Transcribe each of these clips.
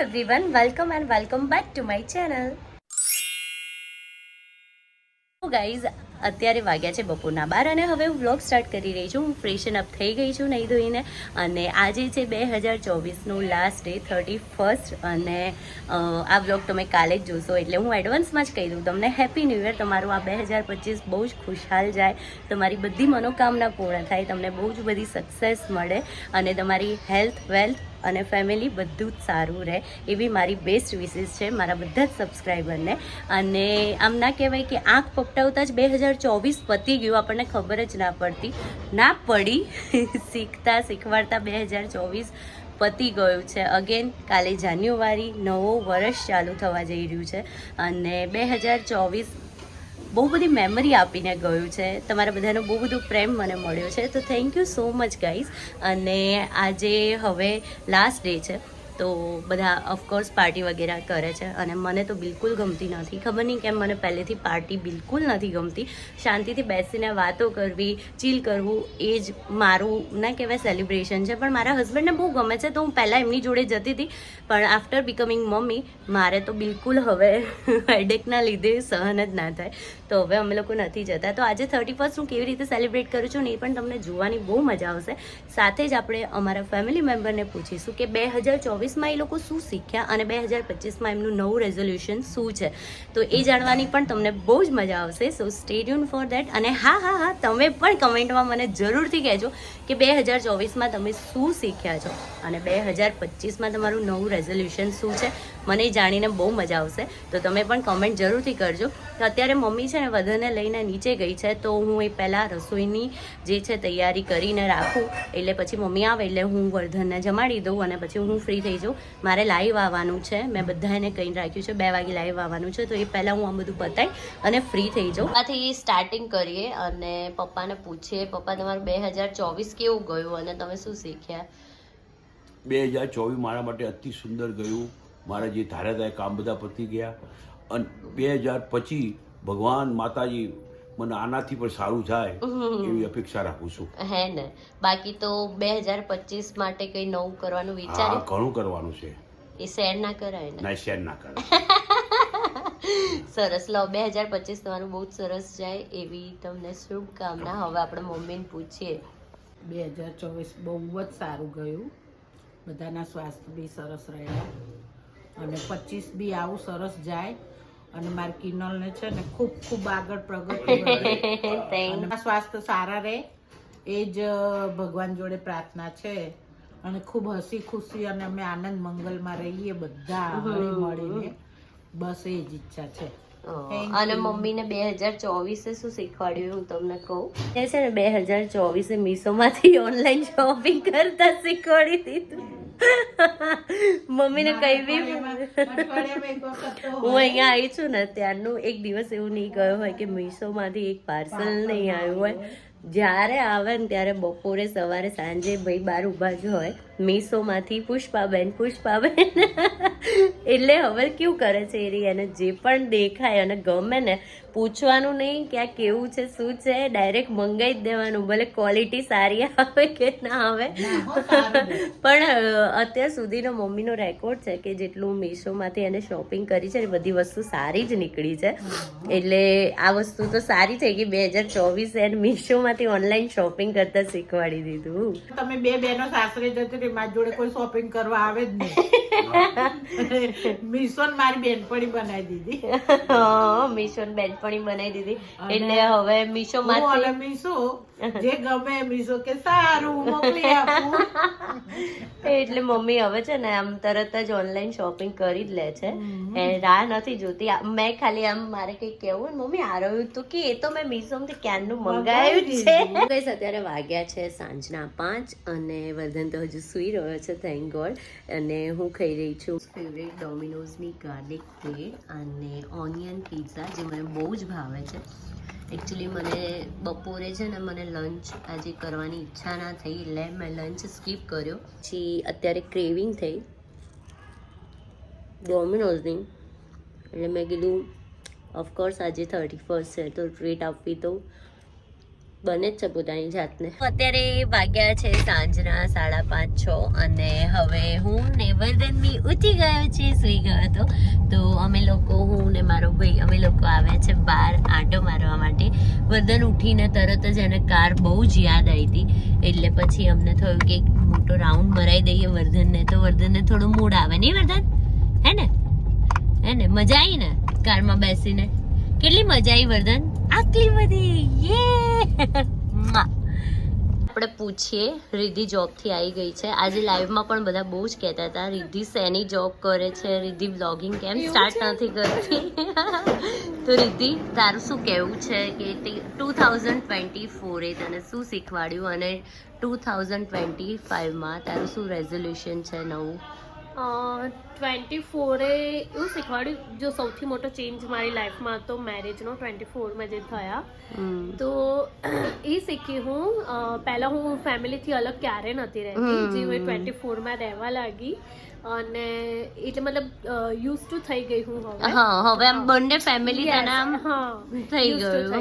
everyone, welcome and welcome back to my channel. So guys, અત્યારે વાગ્યા છે બપોરના બાર અને હવે હું વ્લોગ સ્ટાર્ટ કરી રહી છું. હું ફ્રેશન અપ થઈ ગઈ છું નહીં ધોઈને અને આજે છે બે હજાર ચોવીસનું લાસ્ટ ડે થર્ટી ફર્સ્ટ અને આ વ્લોગ તમે કાલે જ જોશો એટલે હું એડવાન્સમાં જ કહી દઉં તમને હેપી ન્યૂ યર તમારું આ બે હજાર પચીસ બહુ જ ખુશહાલ જાય. તમારી બધી મનોકામના પૂર્ણ થાય. તમને બહુ જ બધી સક્સેસ મળે અને તમારી હેલ્થ વેલ્થ અને ફેમિલી બધું જ સારું રહે એવી મારી બેસ્ટ વિશીસ છે મારા બધા જ સબસ્ક્રાઈબરને અને આમ ના કહેવાય કે આંખ પપટાવતા જ બે હજાર ચોવીસ પતી ગયું, આપણને ખબર જ ના પડતી. ના પડી. શીખતા શીખવાડતા બે હજાર ચોવીસ પતી ગયું છે. અગેન કાલે જાન્યુઆરી, નવો વર્ષ ચાલુ થવા જઈ રહ્યું છે. અને બે હજાર ચોવીસ બહુ બધી મેમરી આપીને ગયું છે. તમારા બધાનો બહુ બધું પ્રેમ મને મળ્યો છે. તો thank you so much guys અને આજે હવે લાસ્ટ ડે છે. તો બધા ઓફકોર્સ પાર્ટી વગેરે કરે છે અને મને તો બિલકુલ ગમતી નથી. ખબર નહીં કેમ મને પહેલેથી પાર્ટી બિલકુલ નથી ગમતી. શાંતિથી બેસીને વાતો કરવી ચીલ કરવું, એ જ મારું ના કહેવાય સેલિબ્રેશન છે. પણ મારા હસબન્ડને બહુ ગમે છે, તો હું પહેલાં એમની જોડે જતી હતી. પણ આફ્ટર બિકમિંગ મમ્મી મારે તો બિલકુલ હવે હેડેકના લીધે સહન જ ના થાય. તો હવે અમે લોકો નથી જતા. તો આજે થર્ટી ફર્સ્ટ હું કેવી રીતે સેલિબ્રેટ કરું છું ને એ પણ તમને જોવાની બહુ મજા આવશે. સાથે જ આપણે અમારા ફેમિલી મેમ્બરને પૂછીશું કે બે હજાર ચોવીસમાં એ લોકો શું શીખ્યા અને બે હજાર પચીસમાં એમનું નવું રેઝોલ્યુશન શું છે? તો એ જાણવાની પણ તમને બહુ જ મજા આવશે. સો સ્ટેડિયમ ફોર દેટ અને હા હા હા, તમે પણ કમેન્ટમાં મને જરૂરથી કહેજો કે બે હજાર ચોવીસમાં તમે શું શીખ્યા છો? અને બે હજાર પચીસમાં તમારું નવું રેઝોલ્યુશન શું છે? મને જાણીને બહુ મજા આવશે. તો તમે પણ કમેન્ટ જરૂરથી કરજો. તો અત્યારે મમ્મી છે ને વધને લઈને નીચે ગઈ છે, તો હું એ પહેલાં રસોઈની જે છે તૈયારી કરીને રાખું. એટલે પછી મમ્મી આવે એટલે હું વર્ધનને જમાડી દઉં અને પછી હું ફ્રી થઈ જાઉં. મારે લાઈવ આવવાનું છે. મેં બધાને કહી રાખ્યું છે, બે વાગે લાઈવ આવવાનું છે. તો એ પહેલાં હું આ બધું પતાવી અને ફ્રી થઈ જાઉં. આથી સ્ટાર્ટિંગ કરીએ અને પપ્પાને પૂછીએ, પપ્પા, તમારું બે હજાર ચોવીસ કેવું ગયું? અને તમે શું શીખ્યા? બે હજાર ચોવીસ મારા માટે અતિ સુંદર ગયું. મારા જે ધાર્યા થાય કામ બધા પતી ગયા. અને બે હજાર પછી ભગવાન માતાજી મને આનાથી પણ સારું થાય એવી અપેક્ષા રાખું છું. હે ને. બાકી તો બે હજાર પચીસ માટે કંઈ નવું કરવાનું વિચાર ઘણું કરવાનું છે. એ શેર ના કરાય ને. ના શેર ના કરે સરસ. લો બે હજાર પચીસ તમારું બહુ સરસ જાય એવી તમને શુભકામના. હવે આપણે મમ્મીને પૂછીએ. બે હજાર ચોવીસ બહુ જ સારું ગયું. બધાના સ્વાસ્થ્ય બી સરસ રહ્યા. અને પચીસ બી આવું સરસ જાય. અને મારી કિનલને છે ને ખૂબ ખૂબ આગળ પ્રગતિ અને સ્વાસ્થ્ય સારા રહે એ જ ભગવાન જોડે પ્રાર્થના છે. અને ખૂબ હસી ખુશી અને અમે આનંદ મંગલમાં રહીએ બધા મળીને. બસ એ જ ઈચ્છા છે. અને મમ્મી મમ્મીને બે હજાર ચોવીસે શું શીખવાડ્યું હું તમને કહું? એ છે ને બે હજાર ચોવીસે મીશોમાંથી ઓનલાઈન શોપિંગ કરતા શીખવાડી દીધું. મમ્મીને કહી હું અહીંયા આવી છું ને ત્યારનું એક દિવસ એવું નહીં ગયો હોય કે મીશોમાંથી એક પાર્સલ નહીં આવ્યું હોય. જ્યારે આવે ને ત્યારે બપોરે સવારે સાંજે ભાઈ બાર ઊભા જ હોય. મીશોમાંથી પુષ્પાબેન પુષ્પાબેન. એટલે હવે કેવું કરે છે એ રહી એને જે પણ દેખાય અને ગમે ને પૂછવાનું નહીં કે આ કેવું છે શું છે ડાયરેક્ટ મંગાવી જ દેવાનું ભલે ક્વોલિટી સારી આવે કે ના આવે. છે. પણ અત્યાર સુધીનો મમ્મીનો રેકોર્ડ છે કે જેટલું મીશોમાંથી એને શોપિંગ કરી છે ને બધી વસ્તુ સારી જ નીકળી છે. એટલે આ વસ્તુ તો સારી થઈ ગઈ બે હજાર ચોવીસ એને મીશોમાંથી ઓનલાઈન શોપિંગ કરતા શીખવાડી દીધું. તમે બે બહેનો સાસરે જતી મારી જોડે કોઈ શોપિંગ કરવા આવે જ નહીં. મીશો મારી બેનપણી બનાવી દીધી. મિશન બેનપણી બનાવી દીધી. એટલે હવે મિશો માં મિશો મીશો જે ગમે મીશો કે સારું મોકલી આપું. એટલે મમ્મી હવે છે ને આમ તરત જ ઓનલાઈન શોપિંગ કરી જ લે છે. એ રાહ નથી જોતી. મેં ખાલી આમ મારે કંઈક કેવું ને મમ્મી આરવ્યું તો કે એ તો મેં મીશોમાંથી ક્યારનું મંગાવ્યું છે. ગઈસ અત્યારે વાગ્યા છે સાંજના પાંચ અને વર્ધન તો હજુ સૂઈ રહ્યો છે થેન્ક ગોડ અને હું ખાઈ રહી છું. ફેવરેટ ડોમિનોઝની ગાર્લિક બ્રેડ અને ઓનિયન પિઝા જે મને બહુ જ ભાવે છે. એકચ્યુઅલી મને બપોરે છે ને મને લંચ આજે કરવાની ઈચ્છા ના થઈ એટલે મેં લંચ સ્કીપ કર્યો. પછી અત્યારે ક્રેવિંગ થઈ ડોમિનોઝની એટલે મેં કીધું ઓફકોર્સ આજે થર્ટી ફર્સ્ટ છે, તો ટ્રીટ આપવી તો બને જ પોતાની જાતને. અત્યારે વાગ્યા છે સાંજના સાડા પાંચ છ અને હવે હું ને વર્ધન બી ઉઠી ગયો છે સુઈ ગયો હતો. તો અમે લોકો, હું ને મારો ભાઈ, અમે લોકો આવ્યા છે બહાર આંટો મારવા માટે. વર્ધન ઉઠીને તરત જ એને કાર બહુ જ યાદ આવી હતી. એટલે પછી અમને થયું કે એક મોટો રાઉન્ડ મરાઈ દઈએ વર્ધનને. તો વર્ધનને થોડું મૂડ આવે. નહીં વર્ધન? હે ને? હે ને? મજા આવી ને કારમાં બેસીને? કેટલી મજા આવી વર્ધન? આટલી બધી? યે આપણે પૂછીએ રિદ્ધિ જોબથી આવી ગઈ છે. આજે લાઈવમાં પણ બધા બહુ જ કહેતા હતા રિદ્ધિ શેની જોબ કરે છે? રિદ્ધિ બ્લોગિંગ કેમ સ્ટાર્ટ નથી કરતી? તો રિદ્ધિ તારું શું કહેવું છે કે ટુ થાઉઝન્ડ ટ્વેન્ટી ફોરે તને શું શીખવાડ્યું અને ટુ થાઉઝન્ડ ટ્વેન્ટી ફાઇવમાં તારું શું રેઝોલ્યુશન છે નવું? ટ્વેન્ટી ફોરે એવું શીખવાડ્યું જો સૌથી મોટો ચેન્જ મારી લાઈફમાં હતો મેરેજનો ટ્વેન્ટી ફોરમાં જે થયા. તો એ શીખી હું પહેલાં હું ફેમિલીથી અલગ ક્યારે નથી રહેતી. જે હું ટ્વેન્ટી ફોરમાં રહેવા લાગી અને એટલે મતલબ યુઝ ટુ થઈ ગઈ હું હવે. હા હવે આમ બંને ફેમિલી હા. થઈ ગયું.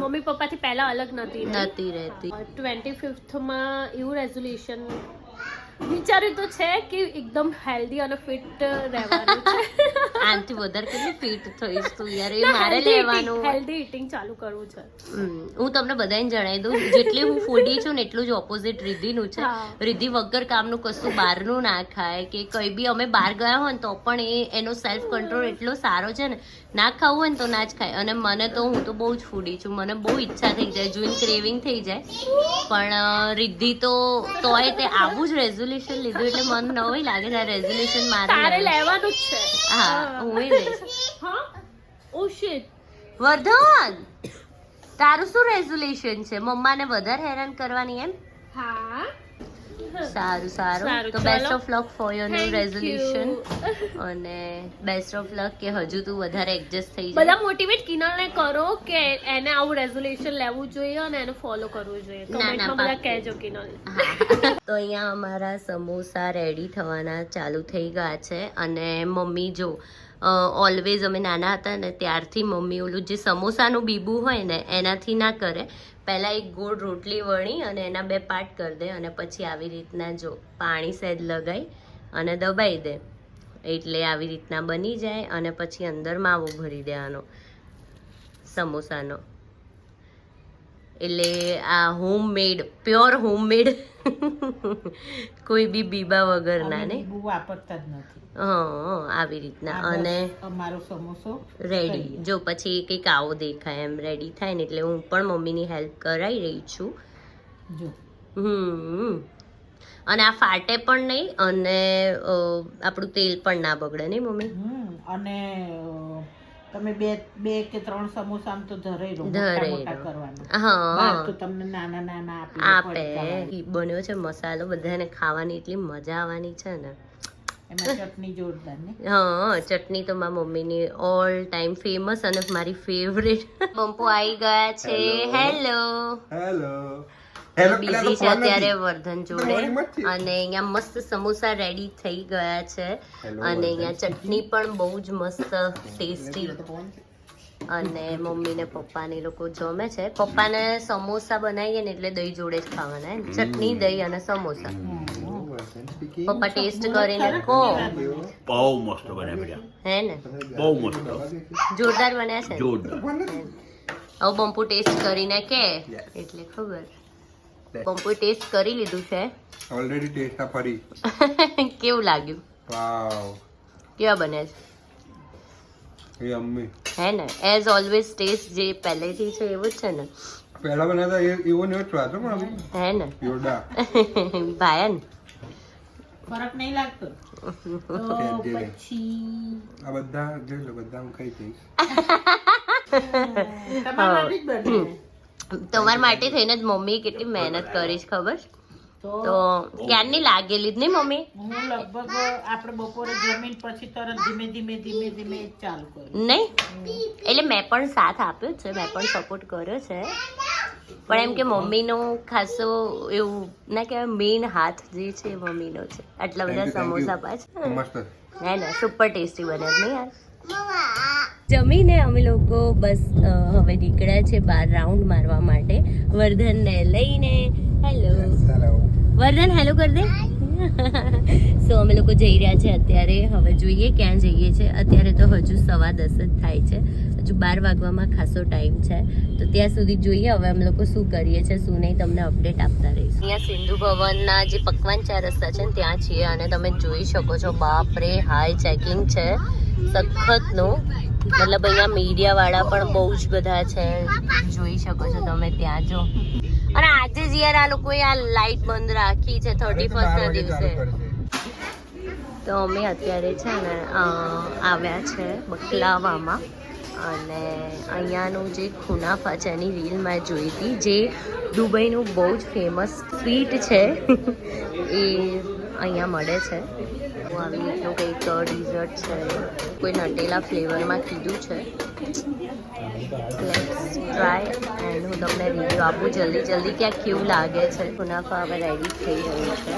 મમ્મી પપ્પાથી પહેલા અલગ નથી નથી રહેતી. ટ્વેન્ટી ફિફ્થમાં એવું રેઝોલ્યુશન વિચાર્યું તો છે કે એકદમ હેલ્ધી અને ફિટ રહેવાનું છે. આનાથી વધારે કેટલી ફિટ થઈશ તું યાર? એ મારે લેવાનું. હેલ્ધી ઇટિંગ ચાલુ કરવું છે. હું તમને બધાને જણાવી દઉં જેટલી હું ફૂડી છું ને એટલું જ ઓપોઝિટ રિદ્ધિનું છે. રિદ્ધિ વગર કામનું કશું બહારનું ના ખાય કે કંઈ બી અમે બહાર ગયા હોય ને તો પણ એ એનો સેલ્ફ કંટ્રોલ એટલો સારો છે ને ના ખાવું હોય ને તો ના જ ખાય. અને મને તો હું તો બહુ જ ફૂડી છું. મને બહુ ઈચ્છા થઈ જાય જોઈને ક્રેવિંગ થઈ જાય. પણ રિદ્ધિ તો તોય તે આવું જ રેઝોલ્યુશન લીધું એટલે મને નવું લાગે છે રેઝોલ્યુશન મારે તારે લેવાનું. જ છે. હા હું. એ લઈશ. હા? ઓ શિટ વર્ધન તારું શું રેઝોલ્યુશન છે? મમ્માને વધારે હેરાન કરવાની એમ? હા. સારું સારું. તો best of luck for your new resolution અને બેસ્ટ ઓફ લક કે હજુ તું વધારે એડજસ્ટ થઈ બધા મોટિવેટ કિનલને કરો કે એને આવું રેઝોલ્યુશન લેવું જોઈએ અને એને ફોલો કરવું જોઈએ. કમેન્ટમાં બધા કહેજો કિનલ તો અહીંયા અમારા સમોસા રેડી થવાના ચાલુ થઈ ગયા છે. અને મમ્મી જો ઓલવેઝ અમે નાના હતા ને ત્યારથી મમ્મી ઓલું જે સમોસાનું બીબું હોય ને એનાથી ના કરે. પહેલાં એક ગોળ રોટલી વણી અને એના બે પાર્ટ કરી દે અને પછી આવી રીતના જો પાણી સહેજ લગાવી અને દબાઈ દે. એટલે આવી રીતના બની જાય અને પછી અંદર માવો ભરી દેવાનો સમોસાનો. એટલે આ હોમમેડ પ્યોર હોમમેડ કોઈ બી બીબા વગરના ને? વાપરતા જ નથી. હા આવી રીતના. અને મારો સમોસો રેડી જો પછી કંઈક આવો દેખાય એમ રેડી થાય ને એટલે હું પણ મમ્મીની હેલ્પ કરાવી રહી છું. જો. હમ. અને આ ફાટે પણ નહીં અને આપણું તેલ પણ ના બગડે નહીં મમ્મી? અને તમે બે બે કે ત્રણ સમોસા આમ તો ધરાઈ રહો મોટા મોટા કરવાના. હા. તો તમને નાના નાના આપે. આપે બન્યો છે મસાલો બધાને ખાવાની એટલી મજા આવવાની છે ને. એમાં ચટણી જોરદાર ને? હા ચટણી તો મારી મમ્મીની ઓલ ટાઈમ ફેમસ અને મારી ફેવરેટ બંપો આવી ગયા છે. હેલો હેલો બિઝી છે અત્યારે વર્ધન જોડે. અને અહીંયા મસ્ત સમોસા રેડી થઈ ગયા છે. અને અહીંયા ચટણી પણ બહુ જ મસ્ત ટેસ્ટી અને મમ્મી ને પપ્પા ને લોકો જમે છે. પપ્પાને સમોસા બનાવીએ ને એટલે દહીં જોડે જ ખાવાના ચટણી દહીં અને સમોસા. પપ્પા ટેસ્ટ કરીને કહો બહુ મસ્ત બન્યા હે ને? બહુ મસ્ત. જોરદાર બન્યા છે. જોરદાર. હવે બંપુ ટેસ્ટ કરીને કે એટલે ખબર. બંપુ ટેસ્ટ કરી લીધું છે? ઓલરેડી ટેસ્ટ આ ફરી. કેવું લાગ્યું? વાવ કેવા બને છે? એ અમ્મી. હે ને? એઝ ઓલવેઝ ટેસ્ટ જે પહેલેથી છે એવું જ છે ને? પહેલા બનાવતા એ- એવો ને એવો સ્વાદ પણ હે ને? યોડા ભાયન ફરક નહીં લાગતો? તો જે- જે. પછી? આ બધા જોઈ લો બધા હું ખાઈ જઈશ તમારા જ બને. તમારા માટે થઈને જ મમ્મી કેટલી મહેનત કરી છે ખબર? તો ક્યારની લાગેલી જ નહીં મમ્મી? હું લગભગ આપણે બપોરે જમીન પછી તરત ધીમે ધીમે ધીમે ધીમે ચાલુ કર્યું. નહીં? એટલે મેં પણ સાથ આપ્યો જ છે મેં પણ સપોર્ટ કર્યો છે. પણ એમ કે મમ્મીનો ખાસો એવું ના કહેવાય મેઇન હાથ જે છે એ મમ્મીનો છે. આટલા બધા. સમોસા પાછા મસ્ત. હે ને સુપર ટેસ્ટી બને જ નહીં યાર. જમીને અમે લોકો બસ હવે નીકળ્યા છે બાર રાઉન્ડ મારવા માટે. વર્ધનને લઈને. હેલો વર્ધન હેલો કરી દે સો અમે લોકો જઈ રહ્યા છે અત્યારે. હવે જોઈએ ક્યાં જઈએ છે. અત્યારે તો હજુ સવા દસ જ થાય છે. હજુ બાર વાગવામાં ખાસો ટાઈમ છે. તો ત્યાં સુધી જોઈએ હવે અમે લોકો શું કરીએ છીએ શું નહીં તમને અપડેટ આપતા રહીશું. અહીંયા સિંધુ ભવનના જે પકવાન ચાર રસ્તા છે ને ત્યાં છીએ અને તમે જોઈ શકો છો. બાપરે હાઈ ચેકિંગ છે. સખતનું. મતલબ અહીંયા મીડિયાવાળા પણ બહુ જ બધા છે. જોઈ શકો છો તમે ત્યાં જો. અને આજે જ યાર આ લોકોએ આ લાઈટ બંધ રાખી છે થર્ટી ફર્સ્ટના દિવસે. તો અમે અત્યારે છે ને આવ્યા છે બકલાવામાં. અને અહીંયાનું જે ખુનાફા છે એની રીલ મેં જોઈ હતી. જે દુબઈનું બહુ જ ફેમસ સ્વીટ છે. એ અહીંયા મળે છે. તો આવી રીતનું કંઈક ડિઝર્ટ છે કોઈ નટેલા ફ્લેવરમાં કીધું છે લેટ્સ ટ્રાય એન્ડ હું તમને રિવ્યૂ આપું જલ્દી જલ્દી ક્યાં કેવું લાગે છે મુનાફા હવે રેડી થઈ રહ્યું છે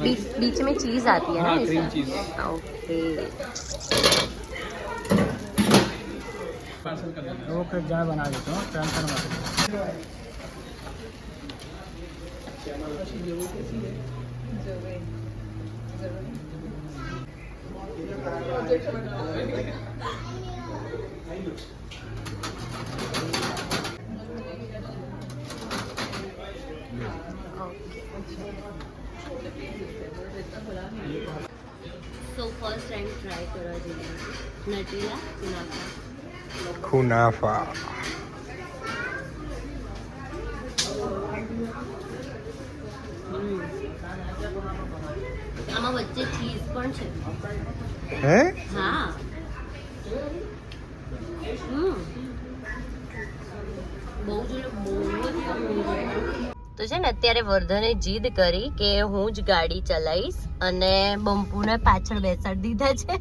બીચ બીચ મેં ચીઝ આતી હે ના ઓકે ઓકે જા બના દેતો હું ટેન્શન મત लो સો ફર્સ્ટ ટાઈમ ટ્રાય કરવા જઈએ નટેલા ખુનાફા આમાં વચ્ચે ચીઝ પણ છે. હે? હા. તો છે ને અત્યારે વર્ધને જીદ કરી કે હું જ ગાડી ચલાવીશ અને બંપુને પાછળ બેસાડી દીધા છે.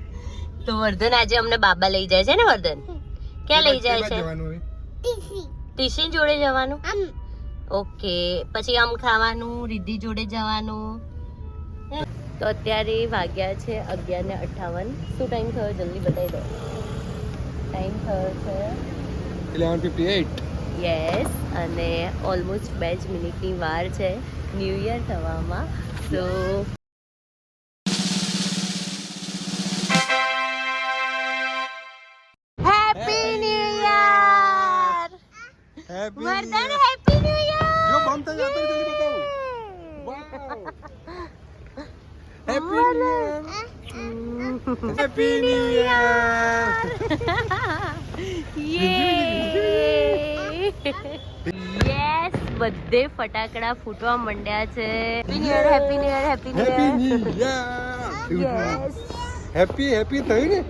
તો વર્ધન આજે અમને બાબા લઈ જાય છે ને વર્ધન? ક્યાં લઈ જાય છે? ટીસી જોડે જવાનું? ઓકે પછી આમ ખાવાનું રિદ્ધિ જોડે જવાનું. તો અત્યારે વાગ્યા છે અગિયાર ને અઠાવન. શું ટાઈમ થયો? જલ્દી બતાવી દો. ટાઈમ થયો છે ઇલેવન ફિફ્ટી એઇટ યસ અને ઓલમોસ્ટ બે જ મિનિટની વાર છે ન્યૂ યર થવામાં. તો happy new year happy new year જો બમ થઈ જતો જલ્દી બતાવો. Happy Year! Yay! yes, બધે ફટાકડા ફૂટવા માંડ્યા છે. Happy new year happy new year happy new year happy happy થઈ ને?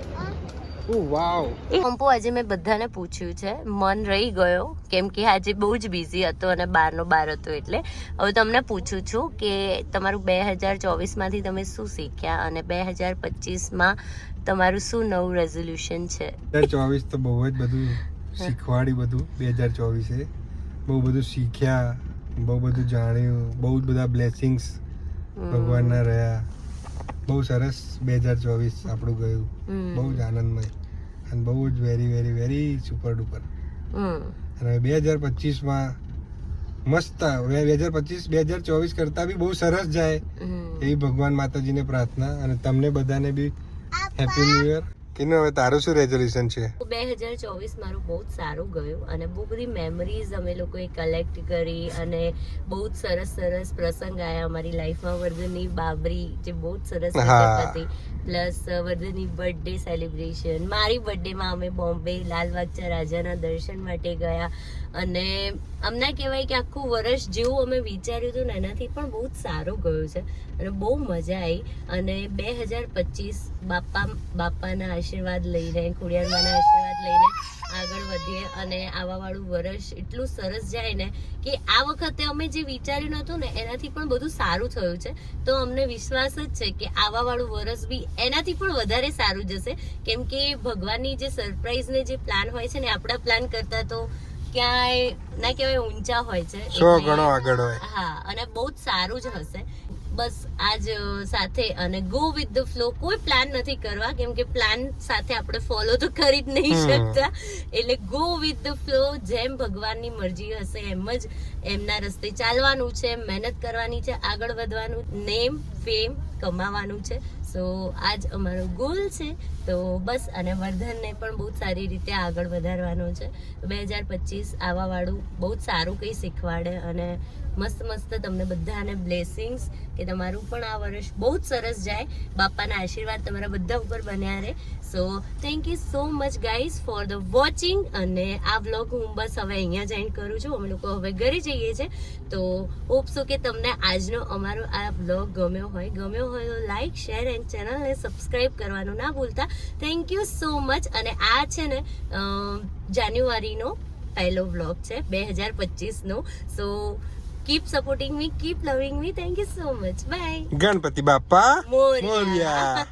પંપો આજે મેં બધાને પૂછ્યું છે. મન રહી ગયો કેમ કે આજે બહુ જ બિઝી હતો અને બારનો બાર હતો એટલે. હવે તમને પૂછું છું કે તમારું બે હજાર ચોવીસમાંથી તમે શું શીખ્યા અને બે હજાર પચીસમાં તમારું શું નવું રેઝોલ્યુશન છે? બે ચોવીસ તો બહુ જ બધું શીખવાડી બધું. બે હજાર ચોવીસે બહુ બધું શીખ્યા બહુ બધું જાણ્યું બહુ જ બધા બ્લેસિંગ્સ ભગવાનના રહ્યા. બહુ સરસ બે હજાર ચોવીસ આપણું ગયું. બહુ જ આનંદમય. અને બહુ જ very very very super duper hmm. અને બે હજાર પચીસમાં મસ્ત બે હજાર પચીસ બે હજાર ચોવીસ કરતા બી બહુ સરસ જાય એવી ભગવાન માતાજીને પ્રાર્થના. અને તમને બધાને બી હેપી ન્યુ યર કિનો હવે તારું શું રેઝોલ્યુશન છે? બે હજાર ચોવીસ મારું બહુ જ સારું ગયું અને બહુ બધી મેમરીઝ અમે લોકોએ કલેક્ટ કરી અને બહુ જ સરસ સરસ પ્રસંગ આવ્યા અમારી લાઈફમાં વર્ધનની બાબરી જે બહુ જ સરસ હતી. પ્લસ વર્ધનની બર્થડે સેલિબ્રેશન મારી બર્થડેમાં અમે બોમ્બે લાલબાગચા રાજાના દર્શન માટે ગયા. અને અમને કહેવાય કે આખું વર્ષ જેવું અમે વિચાર્યું હતું ને એનાથી પણ બહુ જ સારું ગયું છે. અને બહુ મજા આવી અને બે હજાર પચીસ બાપા, બાપાના આશીર્વાદ લઈને ખોડિયારમાંના આશીર્વાદ લઈને આગળ વધીએ અને આવાવાળું વર્ષ એટલું સરસ જાય ને કે આ વખતે અમે જે વિચાર્યું નહોતું ને એનાથી પણ બધું સારું થયું છે. તો અમને વિશ્વાસ જ છે કે આવાવાળું વર્ષ બી એનાથી પણ વધારે સારું જશે. કેમ કે ભગવાનની જે સરપ્રાઈઝને જે પ્લાન હોય છે ને આપણા પ્લાન કરતાં તો ક્યાંય ના કહેવાય ઊંચા હોય છે સો ગણો આગળ હોય. હા અને બહુ જ સારું જ હશે. બસ આજ સાથે અને ગો વિથ ધ ફ્લો કોઈ પ્લાન નથી કરવા કેમ કે પ્લાન સાથે આપણે ફોલો તો કરી જ નહીં શકતા. એટલે ગો વિથ ધ ફ્લો જેમ ભગવાનની મરજી હશે એમ જ એમના રસ્તે ચાલવાનું છે મહેનત કરવાની છે આગળ વધવાનું નેમ ફેમ કમાવાનું છે. સો આજ અમારો ગોલ છે. તો બસ અને વર્ધનને પણ બહુ સારી રીતે આગળ વધારવાનો છે. બે હજાર પચીસ આવવાવાળું બહુ જ સારું કંઈ શીખવાડે અને મસ્ત મસ્ત તમને બધાને બ્લેસિંગ્સ કે તમારું પણ આ વર્ષ બહુ જ સરસ જાય. બાપાના આશીર્વાદ તમારા બધા ઉપર બન્યા રહે. So thank you so much guys for the watching અને આ વ્લોગ હું બસ હવે અહીંયા જોઈન કરું છું. અમે લોકો હવે ઘરે જઈએ છીએ તો હોપસો કે તમને આજનો અમારો આ વ્લોગ ગમ્યો હોય. ગમ્યો હોય તો લાઈક શેર એન્ડ ચેનલને સબસ્ક્રાઈબ કરવાનું ના ભૂલતા. થેન્ક યુ સો મચ અને આ છે ને જાન્યુઆરીનો પહેલો વ્લોગ છે બે હજાર પચીસનો. So keep supporting me keep loving me thank you so much bye Ganpati Bappa. Morya.